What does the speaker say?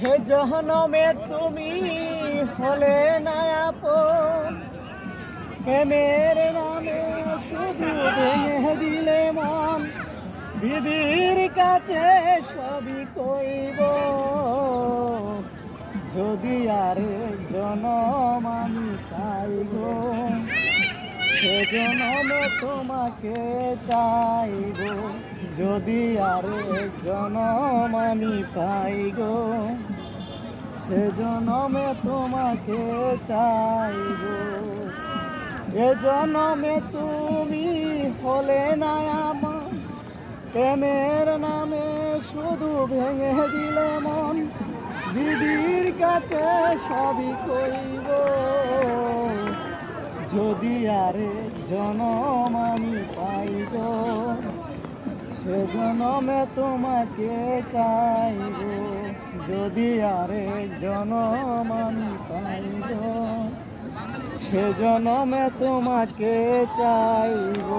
হে জহনমে তুমি হলে নায়াপ প্রেমের নামে শুধু ভেঙে দিলে মন। দিদির কাছে সবই কইব। যদি আরে জনম আমি সে জনমে তোমাকে চাইব, যদি আরে জনম আমি পাইব। সে জনমে তোমাকে চাইব। এ জনমে তুমি হলে না আমার, প্রেমের নামে শুধু ভেঙে দিলে মন, দিদির কাছে সবই কইব যদি আরে জনম আমি পাইব, সে জনমে তোমাকে চাইব। যদি আরে জনম আমি পাইব, সে জনমে তোমাকে চাইব।